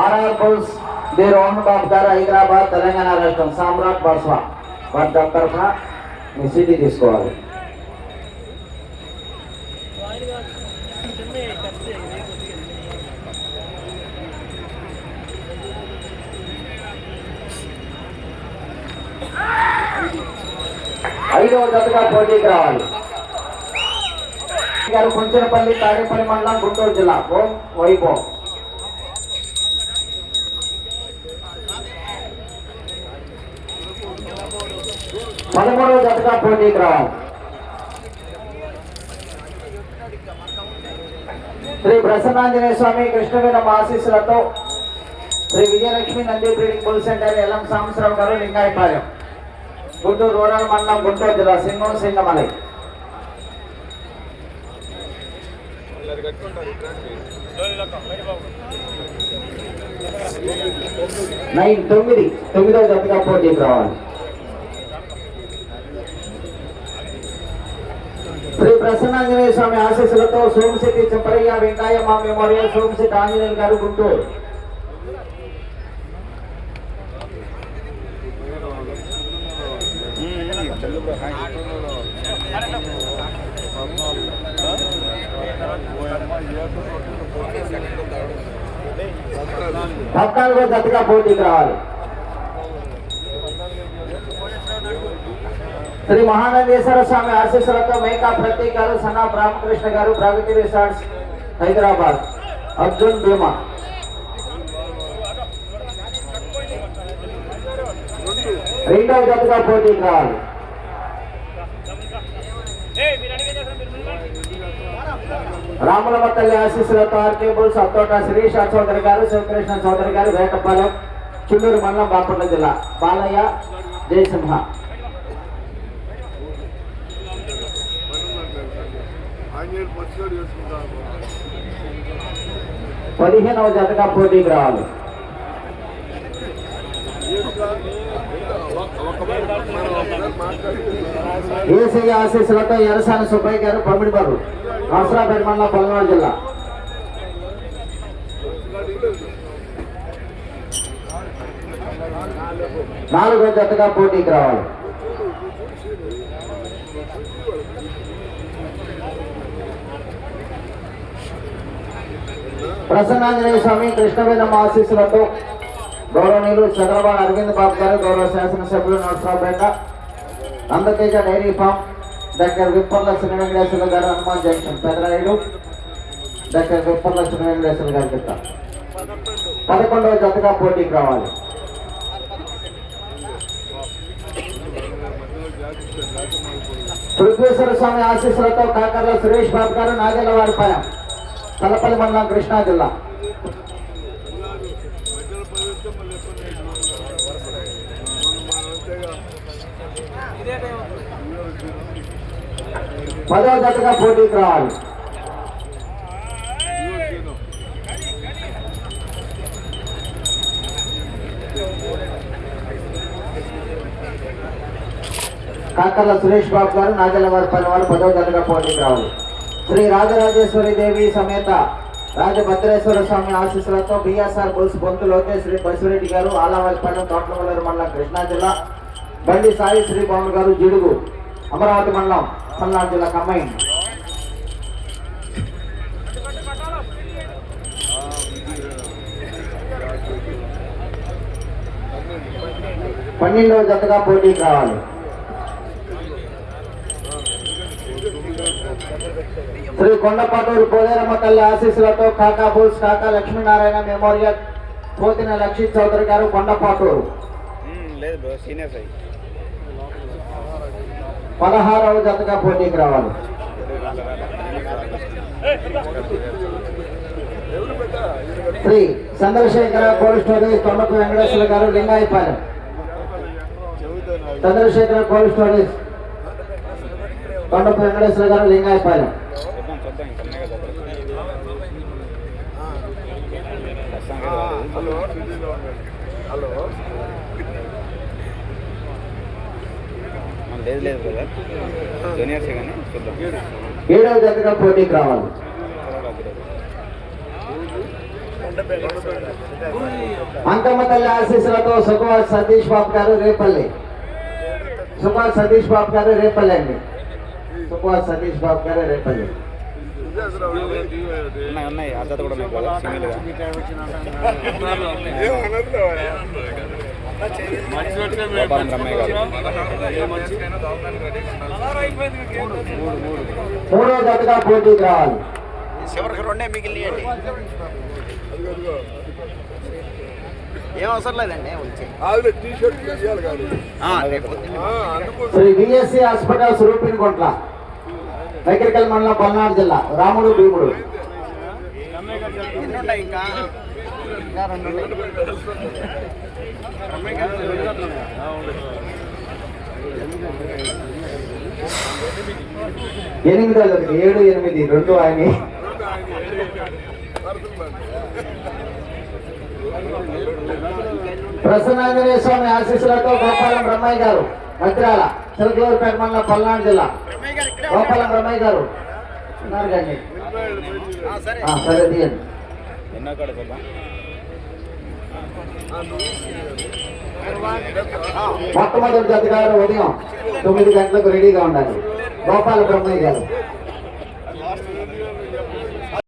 RR bulls మీరు గారు హైదరాబాద్ తెలంగాణ రాష్ట్రం సామ్రాట్ బాస్వా వారి తరఫున మీ సీటీ తీసుకోవాలి. ఐదవ జతగా పోటీకి రావాలి. గారు కుంచనపల్లి తాడేపల్లి మండలం గుంటూరు జిల్లా ఓం వైభవం పదమూడవ జతగా పోటీకి రావాలి. శ్రీ ప్రసన్నాంజనేయ స్వామి కృష్ణవేణ ఆశీస్సులతో Sri Vijayalakshmi Nandi breeding bull centre LM Sambasrao garu Lingayapalem. Guntur rural మండలం గుంటూరు జిల్లా సింగం సింగమలై. నైన్ తొమ్మిది తొమ్మిదో జతగా పోటీకి రావాలి. శ్రీ ప్రసన్నాంజనేయ స్వామి ఆశీస్సులతో సోమశెట్టి చెప్పరయ్య వెంకాయమ్మ మెమోరియల్ సోమశెట్టి ఆంజనేయులు గారు గుంటూరు. పద్నాలుగో జతగా పోటీకి రావాలి శ్రీ మహానందేశ్వర స్వామి ఆశీస్సులతో మేకా ప్రతీక్ గారు సన్నా రామకృష్ణ గారు ప్రగతి రిసార్ట్స్ హైదరాబాద్ అర్జున్ భీమా రెండవ జతగా పోటీకి రావాలి రాములమ్మ తల్లి ఆశీస్సులతో ఆర్కేబుల్స్ అత్తోట శిరీష చౌదరి గారు శివకృష్ణ చౌదరి గారు వేటపాలెం చుండూరు మండలం బాపట్ల జిల్లా. బాలయ్య జయసింహ. పదిహేనవ జతగా పోటీకి రావాలి. ఏసీ ఆశీస్సులతో ఎరసాని సుబ్బయ్య గారు పమిడిబాబు నరసరాపేట మండలం పల్నాడు జిల్లా. నాలుగో జతగా పోటీకి రావాలి. ప్రసన్నాంజనేయ స్వామి కృష్ణవేదమ్మ ఆశీస్సులతో గౌరవనీయులు చంద్రబాబు అరవింద్ బాబు గారు గౌరవ శాసనసభ్యులు Narasaraopet Andateja dairy farm doctor Vipparla Sri Venkateswara garu Hanuman junction Pedarayudu doctor Vipparla Sri Venkateswara గారి కింద పదకొండవ జతగా పోటీకి రావాలి. పృథ్వేశ్వర స్వామి ఆశీస్సులతో కాకర్ల సురేష్ బాబు గారు నాగేలవారిపాలెం తలపల్లి మండలం కృష్ణా జిల్లా. మధ్యలో పదో పదవ జతగా పోటీకి రావాలి. కాకర్ల సురేష్ బాబు గారు నాగేలవారిపల్లి వారు పదవ జతగా పోటీకి రావాలి. శ్రీ రాజరాజేశ్వరి దేవి సమేత రాజభద్రేశ్వర స్వామి ఆశీస్సులతో బిఎస్ఆర్ బుల్స్ బొంతు లోకేష్ శ్రీ బసిరెడ్డి గారు ఆలవారిపల్లి తోటలవల్లేరు మండలం కృష్ణా జిల్లా. బండి సాయి శ్రీ భవన్ గారు జిడుగు అమరావతి మండలం. పల్నాడు జిల్లా కమ్మైన్ పన్నెండవ జతగా పోటీ కావాలి. శ్రీ కొండపాటూరు పోలేరమ్మ తల్లి ఆశీస్సులతో కాకా బుల్స్ కాకా లక్ష్మీనారాయణ మెమోరియల్ పోతిన లక్ష్మీ చౌదరి గారు కొండపాటూరు. లేదు బ్రో సీనియర్ సై పదహారవ జతగా పోటీకి రావాలి. Sri Chandrasekhara cold storage Thondapu Venkateswara garu Lingayapalem. Chandrasekhara cold storage Thondapu Venkateswara garu Lingayapalem. చూద్దాం హలో. లేదు లేదు బ్రదర్ జూనియర్సే కానీ చూద్దాం. ఏడవ జతగా పోటీకి రావాలి. అంకమ్మ తల్లి ఆశీస్సులతో సుఖవాస్ సతీష్ బాబు గారు రేపల్లి. సుఖవాస్ సతీష్ బాబు గారు రేపల్లి అండి. సుఖవాస్ సతీష్ బాబు గారు రేపల్లి. ఉన్నాయి ఉన్నాయి. జత కూడా ఉన్నాయి సింగిల్గా మూడవ జతగా పోటీకి రావాలి. చివరికి రెండే మిగిలినాయండి. ఏం అవసరం లేదండి శ్రీ బిఎస్సి హాస్పిటల్స్ రూపిన్కొంట్ల నకిరికల్ మండలం పల్నాడు జిల్లా రాముడు భీముడు. ఎన్ని ఉంటాయి ఇంకా? ఎనిమిది ఒకటి ఏడు ఎనిమిది రెండు ఆయన. ప్రసన్నాంజనేయ స్వామి ఆశీస్సులతో గోపాలం బ్రహ్మయ్య గారు మంత్రాల చిలకలూరుపేట మండలం పల్నాడు జిల్లా. గోపాలం బ్రహ్మయ్య గారు ఉన్నారు కానీ. సరే తీయండి. ఎన్నో కాడ మొట్టమొదటి జత గారు ఉదయం తొమ్మిది గంటలకు రెడీగా ఉండాలి. గోపాల బ్రహ్మయ్య గారు.